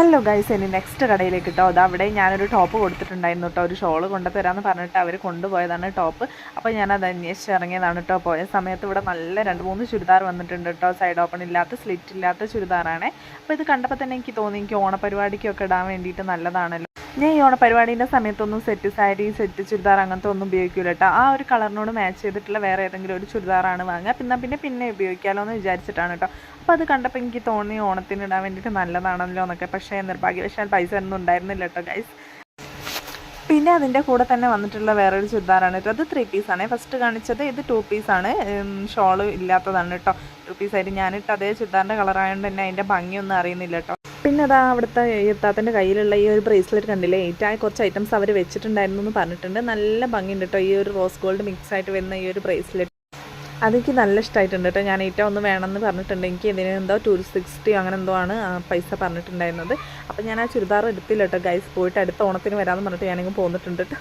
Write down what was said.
Hello guys ഇനി next കടയിലേക്ക് കേട്ടോ അത് അവിടെ ഞാനൊരു ടോപ്പ് കൊടുത്തിട്ടുണ്ടായിരുന്നു കേട്ടോ ഒരു ഷോൾ കൊണ്ടുതരാമെന്ന് പറഞ്ഞിട്ട് അവർ കൊണ്ടുപോയതാണ് ടോപ്പ് അപ്പോൾ ഞാനത് അന്വേഷിച്ച് ഇറങ്ങിയതാണ് കേട്ടോ പോയ സമയത്ത് ഇവിടെ നല്ല രണ്ട് മൂന്ന് ചുരിദാർ വന്നിട്ടുണ്ട് കേട്ടോ സൈഡ് ഓപ്പൺ ഇല്ലാത്ത സ്ലിറ്റ് ഇല്ലാത്ത ചുരിദാറാണ്. അപ്പോൾ ഇത് കണ്ടപ്പോൾ തന്നെ എനിക്ക് തോന്നി എനിക്ക് ഓണപരിപാടിക്കൊക്കെ ഇടാൻ വേണ്ടിയിട്ട് നല്ലതാണല്ലോ. ഞാൻ ഈ ഓണപരിപാടീന്റെ സമയത്തൊന്നും സെറ്റ് സാരി സെറ്റ് ചുരിദാർ അങ്ങനത്തെ ഒന്നും ഉപയോഗിക്കില്ല കേട്ടോ ആ ഒരു കളറിനോട് മാച്ച് ചെയ്തിട്ടുള്ള വേറെ ഏതെങ്കിലും ഒരു ചുരിദാറാണ് വാങ്ങുക. പിന്നെ പിന്നെ പിന്നെ ഉപയോഗിക്കാമല്ലോ എന്ന് വിചാരിച്ചിട്ടാണ് കേട്ടോ അപ്പോൾ അത് കണ്ടപ്പോൾ എനിക്ക് തോന്നി ഓണത്തിന് ഇടാൻ വേണ്ടിയിട്ട് നല്ലതാണല്ലോ എന്നൊക്കെ. പക്ഷേ നിർഭാഗ്യവശാൽ പൈസ ഒന്നും ഉണ്ടായിരുന്നില്ല കേട്ടോ ഗൈസ് പിന്നെ അതിന്റെ കൂടെ തന്നെ വന്നിട്ടുള്ള വേറൊരു ചുരിദാറാണ് കേട്ടോ അത് ത്രീ പീസാണ് ഫസ്റ്റ് കാണിച്ചത് ഇത് ടു പീസാണ് ഷോൾ ഇല്ലാത്തതാണ് കേട്ടോ ടു പീസായിട്ട് ഞാനിട്ട് അതേ ചുരിദാറിന്റെ കളറായതുകൊണ്ട് തന്നെ അതിന്റെ ഭംഗിയൊന്നും അറിയുന്നില്ല കേട്ടോ പിന്നെ അതാ അവിടുത്തെ ഇത്താത്തന്റെ കയ്യിലുള്ള ഈ ഒരു ബ്രേസ്ലെറ്റ് കണ്ടില്ലേ? ഏറ്റവും കുറച്ച് ഐറ്റംസ് അവർ വെച്ചിട്ടുണ്ടായിരുന്നു എന്ന് പറഞ്ഞിട്ടുണ്ട്. നല്ല ഭംഗിയുണ്ട് കേട്ടോ ഈ ഒരു റോസ് ഗോൾഡ് മിക്സ് ആയിട്ട് വരുന്ന ഈ ഒരു ബ്രേസ്ലെറ്റ് അതെനിക്ക് നല്ല ഇഷ്ടമായിട്ടുണ്ട് കേട്ടോ ഞാൻ ഏറ്റവും ഒന്ന് വേണമെന്ന് പറഞ്ഞിട്ടുണ്ട്. എനിക്ക് ഇതിന് എന്തോ ടു സിക്സ്റ്റി അങ്ങനെ എന്തോ ആണ് പൈസ പറഞ്ഞിട്ടുണ്ടായിരുന്നത്. അപ്പോൾ ഞാൻ ആ ചുരിദാർ എടുത്തില്ല കേട്ടോ ഗൈസ് പോയിട്ട് അടുത്ത ഓണത്തിന് വരാമെന്ന് പറഞ്ഞിട്ട് ഞാനിങ്ങ് പോന്നിട്ടുണ്ട് കേട്ടോ